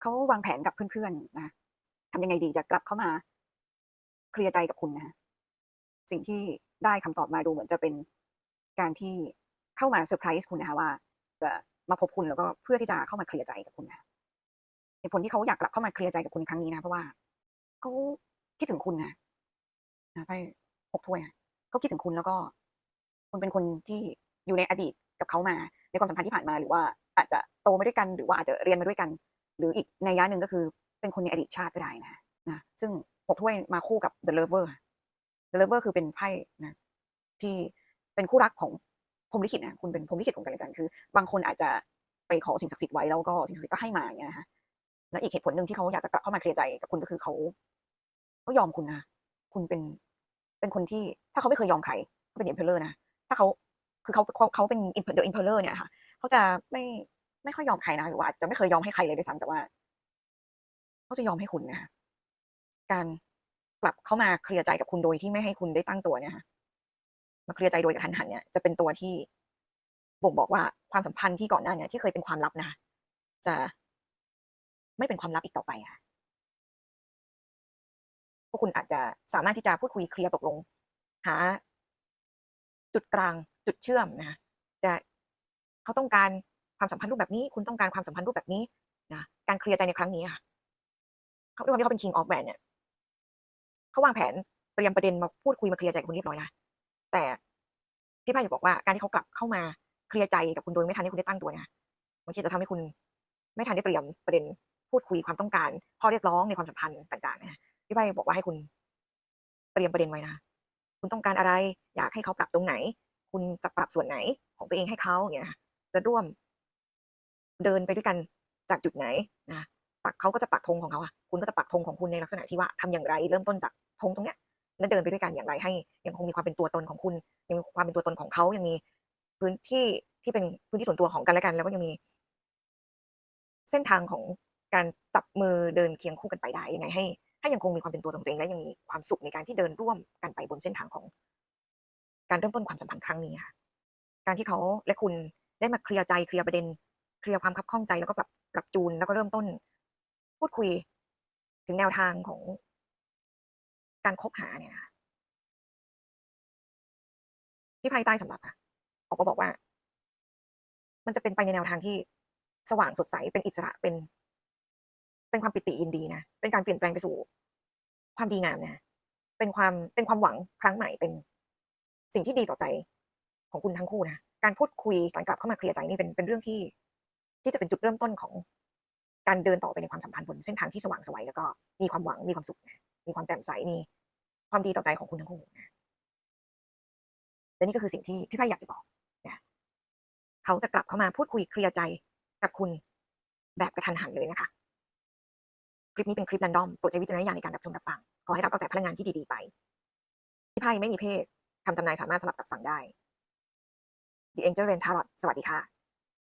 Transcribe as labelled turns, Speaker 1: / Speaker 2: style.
Speaker 1: เขาวางแผนกับเพื่อนๆนะทำยังไงดีจะกลับเข้ามา เคลียร์ใจกับคุณนะสิ่งที่ได้คำตอบมาดูเหมือนจะเป็นการที่เข้ามาเซอร์ไพรส์คุณนะคะว่าจะมาพบคุณแล้วก็เพื่อที่จะเข้ามาเคลียร์ใจกับคุณนะเหตุผลที่เขาอยากกลับเข้ามาเคลียร์ใจกับคุณในครั้งนี้นะเพราะว่าเขาคิดถึงคุณนะนะไปหกถ้วยเขาคิดถึงคุณแล้วก็ คุณเป็นคนที่อยู่ในอดีตกับเขามา ในความสัมพันธ์ที่ผ่านมาหรือว่าอาจจะโตมาด้วยกันหรือว่าอาจจะเรียนมาด้วยกัน หรืออีกในยยะหนึ่งก็คือเป็นคนในอดีตชาติก็ได้นะนะซึ่งหกถ้วยมาคู่กับ The Lover The Lover คือเป็นไพ่นะที่เป็นคู่รักของพรมลิขิตนะคุณเป็นพรมลิขิตของกันและกันคือ บางคนอาจจะไปขอสิ่งศักดิ์สิทธิ์ไว้แล้วก็สิ่งศักดิ์สิทธิ์ก็ให้มาอย่างเงี้ยนะคะแล้วอีกเหตุผลหนึ่งที่เขาอยากจะกลับเข้ามาเคลียร์ใจกับคุณก็คือเขาเขายอมคุณนะคุณเป็นเป็นคนที่ถ้าเขาไม่เคยยอมใครเขาเป็น emperor นะถ้าเขาคือเขาเขาเขาเป็น the emperor เนี่ยค่ะเขาจะไม่ ไม่ค่อยยอมใครนะหรือว่าอาจจะไม่เคยยอมให้ใครเลยด้วยซ้ำแต่ว่าเขาจะยอมให้คุณนะคะการกลับเข้ามาเคลียร์ใจกับคุณโดยที่ไม่ให้คุณได้ตั้งตัวเนี่ยค่ะมาเคลียร์ใจโดยกระทันหันเนี่ยจะเป็นตัวที่บ่งบอกว่าความสัมพันธ์ที่ก่อนหน้าเนี่ยที่เคยเป็นความลับนะคะจะไม่เป็นความลับอีกต่อไปค่ะพวกคุณอาจจะสามารถที่จะพูดคุยเคลียร์ตกลง หา จุดกลางจุดเชื่อมนะคะจะเขาต้องการ ความสัมพันธ์รูปแบบนี้ คุณต้องการความสัมพันธ์รูปแบบนี้นะการเคลียร์ใจในครั้งนี้ค่ะเขาด้วยความที่เขาเป็น king of w a n เนี่ยเขาวางแผนเตรียมประเด็นมาพูดคุยมาเคลียร์ใจกับคุณเรียบร้อยนะแต่พี่ไพ่อยากบอกว่าการที่เขากลับเข้ามาเคลียร์ใจกับคุณโดยไม่ทันให้คุณได้ตั้งตัวนี่ยบางทีจะทำให้คุณ ไม่ทันได้เตรียมประเด็นพูดคุยความต้องการข้อเรียกร้องในความสัมพันธ์ต่างๆนะพี่ไพ่บอกว่าให้คุณ เตรียมประเด็นไว้นะคุณต้องการอะไร อยากให้เขาปรับตรงไหน คุณจะปรับส่วนไหนของตัวเองให้เขาเนี่ยจะร่วม เดินไปด้วยกันจากจุดไหนนะปักเขาก็จะปักธงของเขาอะคุณก็จะปักธงของคุณในลักษณะที่ว่าทำอย่างไร เริ่มต้นจากธงตรงเนี้ยแล้วเดินไปด้วยกันอย่างไรให้ ยังคงมีความเป็นตัวตนของคุณ ยังมีความเป็นตัวตนของเขายังมีพื้นที่ที่เป็นพื้นที่ส่วนตัวของกันและกัน แล้วก็ยังมี เส้นทางของการจับมือเดินเคียงคู่กันไปได้ยังไงให้ให้ยังคงมีความเป็นตัวตนของตัวเองและยังมีความสุขในการที่เดินร่วมกันไปบนเส้นทางของ การเริ่มต้นความสัมพันธ์ครั้งนี้ค่ะการที่เขาและคุณได้มาเคลียร์ใจเคลียร์ประเด็น เคลียร์ความคับข้องใจแล้วก็ปรับปรับจูนแล้วก็เริ่มต้น พูดคุยถึงแนวทางของการคบหาเนี่ยนะคะที่ภายใต้สำหรับค่ะออกมาบอกว่า มันจะเป็นไปในแนวทางที่สว่างสดใสเป็นอิสระเป็น เป็นความปิติยินดีนะเป็นการเปลี่ยนแปลงไปสู่ ความดีงามนะเป็นความเป็นความหวังครั้งใหม่เป็นสิ่งที่ดีต่อใจของคุณทั้งคู่นะการพูดคุยการกลับเข้ามาเคลียร์ใจนี่เป็นเป็นเรื่องที่ ที่จะเป็นจุดเริ่มต้นของการเดินต่อไปในความสัมพันธ์บนเส้นทางที่สว่างไสวยแล้วก็มีความหวังมีความสุขนะมีความแจ่มใสมีความดีต่อใจของคุณทั้งคู่นะและนี่ก็คือสิ่งที่พี่ไพ่อยากจะบอกนะเขาจะกลับเข้ามาพูดคุยเคลียร์ใจกับคุณแบบกระทันหันเลยนะคะ คลิปนี้เป็นคลิปแรนดอมโปรดใช้วิจารณญาณในการรับชมรับฟัง ขอให้รับเอาแต่พลังงานที่ดี ๆ ไป พี่ไพ่ไม่มีเพศคำทำนายสามารถสลับกับฟังได้ The Angel Rain Tarot สวัสดีค่ะ